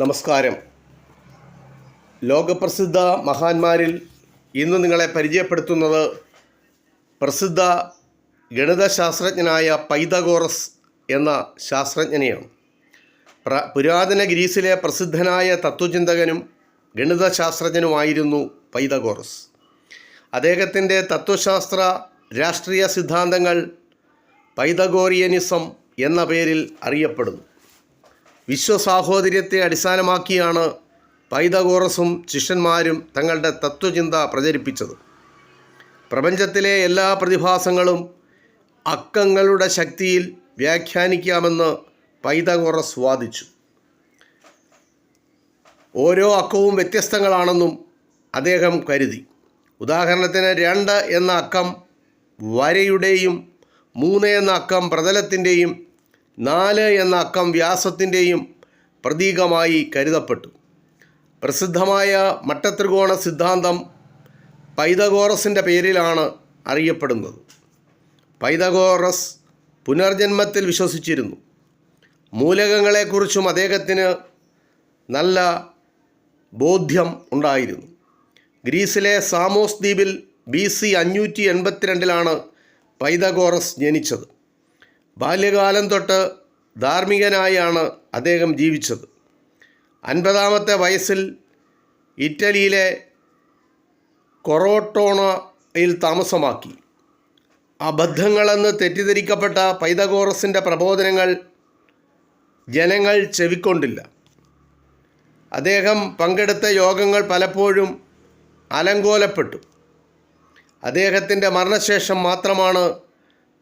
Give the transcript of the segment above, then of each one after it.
നമസ്കാരം. ലോകപ്രസിദ്ധ മഹാന്മാരിൽ ഇന്ന് നിങ്ങളെ പരിചയപ്പെടുത്തുന്നത് പ്രസിദ്ധ ഗണിതശാസ്ത്രജ്ഞനായ പൈതഗോറസ് എന്ന ശാസ്ത്രജ്ഞനെയാണ്. പ്ര പുരാതന ഗ്രീസിലെ പ്രസിദ്ധനായ തത്വചിന്തകനും ഗണിതശാസ്ത്രജ്ഞനുമായിരുന്നു പൈതഗോറസ്. അദ്ദേഹത്തിന്റെ തത്വശാസ്ത്ര രാഷ്ട്രീയ സിദ്ധാന്തങ്ങൾ പൈതഗോറിയനിസം എന്ന പേരിൽ അറിയപ്പെടുന്നു. വിശ്വസാഹോദര്യത്തെ അടിസ്ഥാനമാക്കിയാണ് പൈതഗോറസും ശിഷ്യന്മാരും തങ്ങളുടെ തത്വചിന്ത പ്രചരിപ്പിച്ചത്. പ്രപഞ്ചത്തിലെ എല്ലാ പ്രതിഭാസങ്ങളും അക്കങ്ങളുടെ ശക്തിയിൽ വ്യാഖ്യാനിക്കാമെന്ന് പൈതഗോറസ് വാദിച്ചു. ഓരോ അക്കവും വ്യത്യസ്തങ്ങളാണെന്നും അദ്ദേഹം കരുതി. ഉദാഹരണത്തിന് രണ്ട് എന്ന അക്കം വരയുടെയും മൂന്ന് എന്ന അക്കം പ്രതലത്തിന്റെയും നാല് എന്ന അക്കം വ്യാസത്തിന്റെയും പ്രതീകമായി കരുതപ്പെട്ടു. പ്രസിദ്ധമായ മട്ടത്രികോണ സിദ്ധാന്തം പൈതഗോറസിന്റെ പേരിലാണ് അറിയപ്പെടുന്നത്. പൈതഗോറസ് പുനർജന്മത്തിൽ വിശ്വസിച്ചിരുന്നു. മൂലകങ്ങളെക്കുറിച്ചും അദ്ദേഹത്തിന് നല്ല ബോധ്യം ഉണ്ടായിരുന്നു. ഗ്രീസിലെ സാമോസ് ദ്വീപിൽ ബി സി അഞ്ഞൂറ്റി എൺപത്തിരണ്ടിലാണ് പൈതഗോറസ് ജനിച്ചത്. ബാല്യകാലം തൊട്ട് ധാർമ്മികനായാണ് അദ്ദേഹം ജീവിച്ചത്. അൻപതാമത്തെ വയസ്സിൽ ഇറ്റലിയിലെ കൊറോട്ടോണയിൽ താമസമാക്കി. അബദ്ധങ്ങളെന്ന് തെറ്റിദ്ധരിക്കപ്പെട്ട പൈതഗോറസിന്റെ പ്രബോധനങ്ങൾ ജനങ്ങൾ ചെവിക്കൊണ്ടില്ല. അദ്ദേഹം പങ്കെടുത്ത യോഗങ്ങൾ പലപ്പോഴും അലങ്കോലപ്പെട്ടു. അദ്ദേഹത്തിന്റെ മരണശേഷം മാത്രമാണ്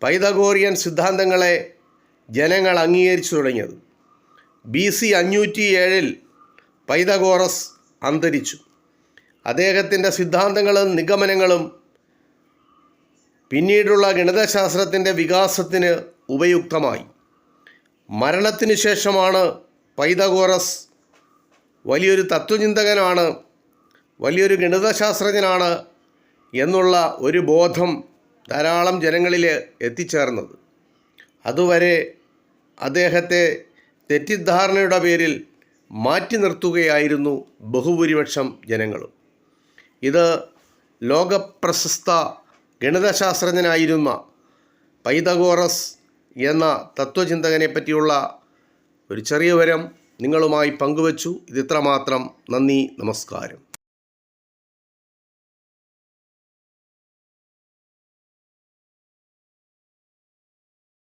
പൈതഗോറിയൻ സിദ്ധാന്തങ്ങളെ ജനങ്ങൾ അംഗീകരിച്ചു തുടങ്ങിയത്. ബി സി അഞ്ഞൂറ്റി ഏഴിൽ പൈതഗോറസ് അന്തരിച്ചു. അദ്ദേഹത്തിന്റെ സിദ്ധാന്തങ്ങളും നിഗമനങ്ങളും പിന്നീടുള്ള ഗണിതശാസ്ത്രത്തിന്റെ വികാസത്തിന് ഉപയുക്തമായി. മരണത്തിന് ശേഷമാണ് പൈതഗോറസ് വലിയൊരു തത്വചിന്തകനാണ് വലിയൊരു ഗണിതശാസ്ത്രജ്ഞനാണ് എന്നുള്ള ഒരു ബോധം ധാരാളം ജനങ്ങളിൽ എത്തിച്ചേർന്നത്. അതുവരെ അദ്ദേഹത്തെ തെറ്റിദ്ധാരണയുടെ പേരിൽ മാറ്റി നിർത്തുകയായിരുന്നു ബഹുഭൂരിപക്ഷം ജനങ്ങളും. ഇത് ലോകപ്രശസ്ത ഗണിതശാസ്ത്രജ്ഞനായിരുന്ന പൈതഗോറസ് എന്ന തത്വചിന്തകനെ പറ്റിയുള്ള ഒരു ചെറിയ വരം നിങ്ങളുമായി പങ്കുവച്ചു. ഇതിത്രമാത്രം. നന്ദി. നമസ്കാരം.